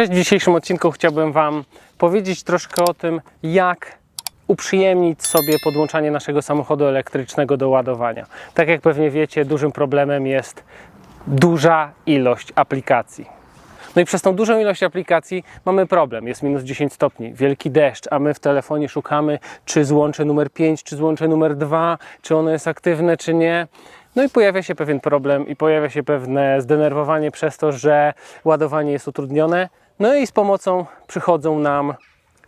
Cześć, w dzisiejszym odcinku chciałbym Wam powiedzieć troszkę o tym, jak uprzyjemnić sobie podłączanie naszego samochodu elektrycznego do ładowania. Tak jak pewnie wiecie, dużym problemem jest duża ilość aplikacji. No i przez tą dużą ilość aplikacji mamy problem. Jest minus 10 stopni, wielki deszcz, a my w telefonie szukamy, czy złącze numer 5, czy złącze numer 2, czy ono jest aktywne, czy nie. No i pojawia się pewien problem i pojawia się pewne zdenerwowanie przez to, że ładowanie jest utrudnione. No i z pomocą przychodzą nam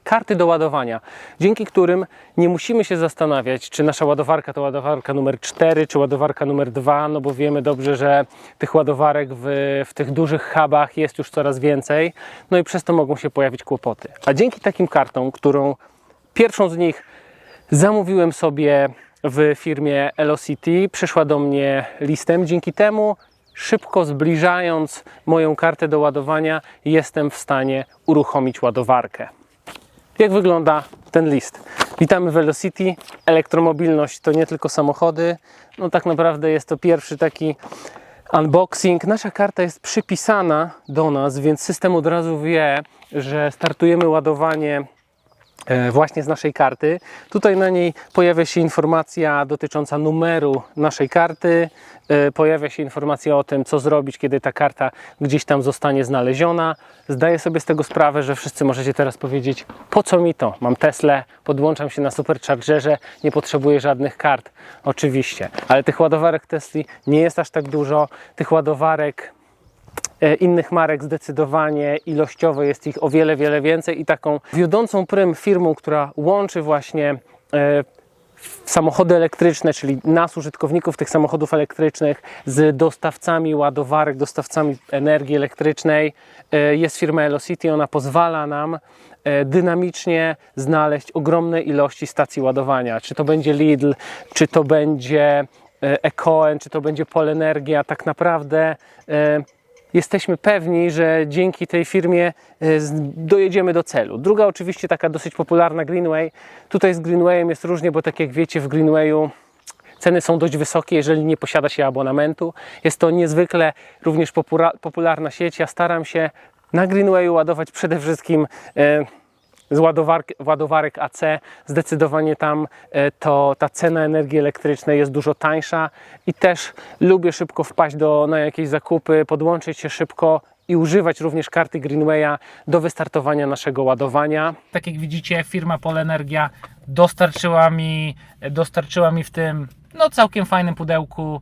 karty do ładowania, dzięki którym nie musimy się zastanawiać, czy nasza ładowarka to ładowarka numer 4, czy ładowarka numer 2, no bo wiemy dobrze, że tych ładowarek w, w tych dużych hubach jest już coraz więcej, no i przez to mogą się pojawić kłopoty. A dzięki takim kartom, którą pierwszą z nich zamówiłem sobie w firmie Elocity, przyszła do mnie listem, dzięki temu szybko zbliżając moją kartę do ładowania, jestem w stanie uruchomić ładowarkę. Jak wygląda ten list? Witamy w Velocity. Elektromobilność to nie tylko samochody. No tak naprawdę jest to pierwszy taki unboxing. Nasza karta jest przypisana do nas, więc system od razu wie, że startujemy ładowanie właśnie z naszej karty. Tutaj na niej pojawia się informacja dotycząca numeru naszej karty, e, pojawia się informacja o tym, co zrobić, kiedy ta karta gdzieś tam zostanie znaleziona. Zdaję sobie z tego sprawę, że wszyscy możecie teraz powiedzieć, po co mi to? Mam Teslę, podłączam się na superchargerze, nie potrzebuję żadnych kart. Oczywiście, ale tych ładowarek Tesli nie jest aż tak dużo. Tych ładowarek E, innych marek zdecydowanie ilościowo jest ich o wiele, wiele więcej i taką wiodącą prym firmą, która łączy właśnie e, samochody elektryczne, czyli nas, użytkowników tych samochodów elektrycznych, z dostawcami ładowarek, dostawcami energii elektrycznej, e, jest firma Elocity. Ona pozwala nam e, dynamicznie znaleźć ogromne ilości stacji ładowania. Czy to będzie Lidl, czy to będzie e, Ekoen, czy to będzie Polenergia. Tak naprawdę e, jesteśmy pewni, że dzięki tej firmie e, dojedziemy do celu. Druga oczywiście taka dosyć popularna Greenway. Tutaj z Greenwayem jest różnie, bo tak jak wiecie w Greenwayu ceny są dość wysokie, jeżeli nie posiada się abonamentu. Jest to niezwykle również popularna sieć. Ja staram się na Greenwayu ładować przede wszystkim e, z ładowark, ładowarek AC. Zdecydowanie tam e, to ta cena energii elektrycznej jest dużo tańsza i też lubię szybko wpaść do, na jakieś zakupy, podłączyć się szybko i używać również karty Greenwaya do wystartowania naszego ładowania. tak jak widzicie, firma Polenergia dostarczyła mi, dostarczyła mi w tym no, całkiem fajnym pudełku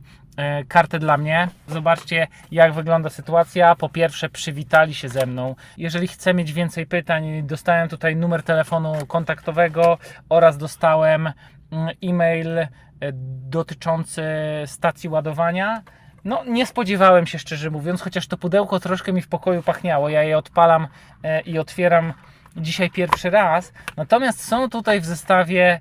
kartę dla mnie. Zobaczcie, jak wygląda sytuacja. Po pierwsze, przywitali się ze mną. Jeżeli chcę mieć więcej pytań, dostałem tutaj numer telefonu kontaktowego oraz dostałem mm, e-mail e, dotyczący stacji ładowania. No, nie spodziewałem się szczerze mówiąc, chociaż to pudełko troszkę mi w pokoju pachniało. Ja je odpalam e, i otwieram dzisiaj pierwszy raz. Natomiast są tutaj w zestawie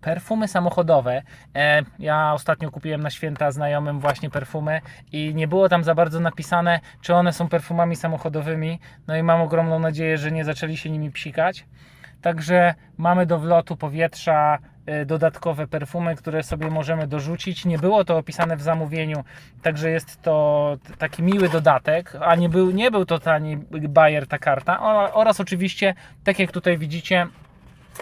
perfumy samochodowe. E, ja ostatnio kupiłem na święta znajomym właśnie perfumy i nie było tam za bardzo napisane, czy one są perfumami samochodowymi. No i mam ogromną nadzieję, że nie zaczęli się nimi psikać. Także mamy do wlotu powietrza e, dodatkowe perfumy, które sobie możemy dorzucić. Nie było to opisane w zamówieniu, także jest to taki miły dodatek, a nie był, nie był to tani Bayer ta karta. Oraz oczywiście, tak jak tutaj widzicie,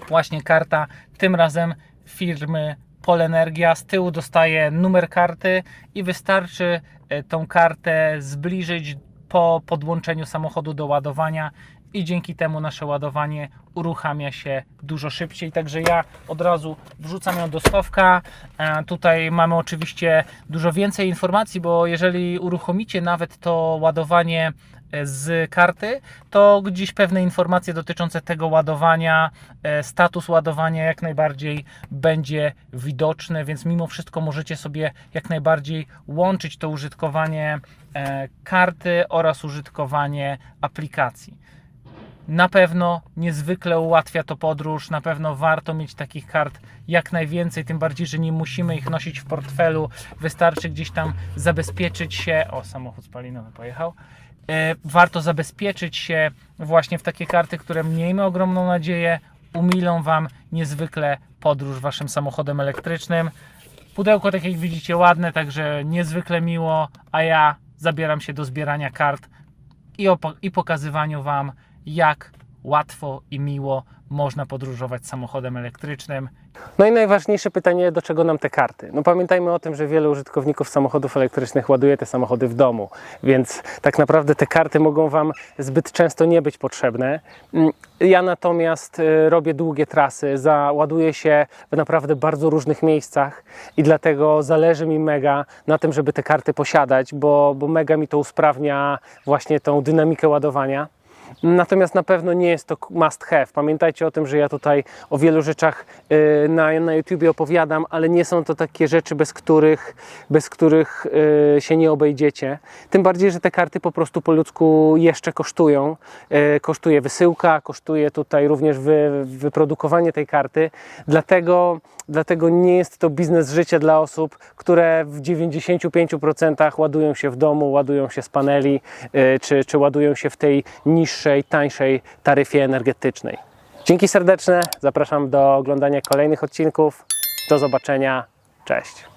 właśnie karta, tym razem firmy Polenergia. Z tyłu dostaje numer karty i wystarczy e, tą kartę zbliżyć po podłączeniu samochodu do ładowania i dzięki temu nasze ładowanie uruchamia się dużo szybciej. Także ja od razu wrzucam ją do schowka. E, Tutaj mamy oczywiście dużo więcej informacji, bo jeżeli uruchomicie nawet to ładowanie z karty, to gdzieś pewne informacje dotyczące tego ładowania, e, status ładowania jak najbardziej będzie widoczny, więc mimo wszystko możecie sobie jak najbardziej łączyć to użytkowanie e, karty oraz użytkowanie aplikacji. Na pewno niezwykle ułatwia to podróż, na pewno warto mieć takich kart jak najwięcej, tym bardziej, że nie musimy ich nosić w portfelu, wystarczy gdzieś tam zabezpieczyć się. O, samochód spalinowy pojechał. E, Warto zabezpieczyć się właśnie w takie karty, które miejmy ogromną nadzieję umilą Wam niezwykle podróż Waszym samochodem elektrycznym. Pudełko, tak jak widzicie, ładne, także niezwykle miło, a ja zabieram się do zbierania kart i, i pokazywaniu Wam, jak łatwo i miło można podróżować samochodem elektrycznym. No i najważniejsze pytanie, do czego nam te karty? No pamiętajmy o tym, że wielu użytkowników samochodów elektrycznych ładuje te samochody w domu, więc tak naprawdę te karty mogą Wam zbyt często nie być potrzebne. Mm, Ja natomiast y, robię długie trasy, załaduję się w naprawdę bardzo różnych miejscach i dlatego zależy mi mega na tym, żeby te karty posiadać, bo, bo mega mi to usprawnia właśnie tą dynamikę ładowania. Natomiast na pewno nie jest to must have. Pamiętajcie o tym, że ja tutaj o wielu rzeczach y, na, na YouTubie opowiadam, ale nie są to takie rzeczy, bez których, bez których y, się nie obejdziecie. Tym bardziej, że te karty po prostu po ludzku jeszcze kosztują. Y, Kosztuje wysyłka, kosztuje tutaj również wy, wyprodukowanie tej karty. Dlatego, dlatego nie jest to biznes życia dla osób, które w 95% ładują się w domu, ładują się z paneli, czy, czy ładują się w tej niższej, tańszej taryfie energetycznej. Dzięki serdeczne, zapraszam do oglądania kolejnych odcinków. Do zobaczenia, cześć.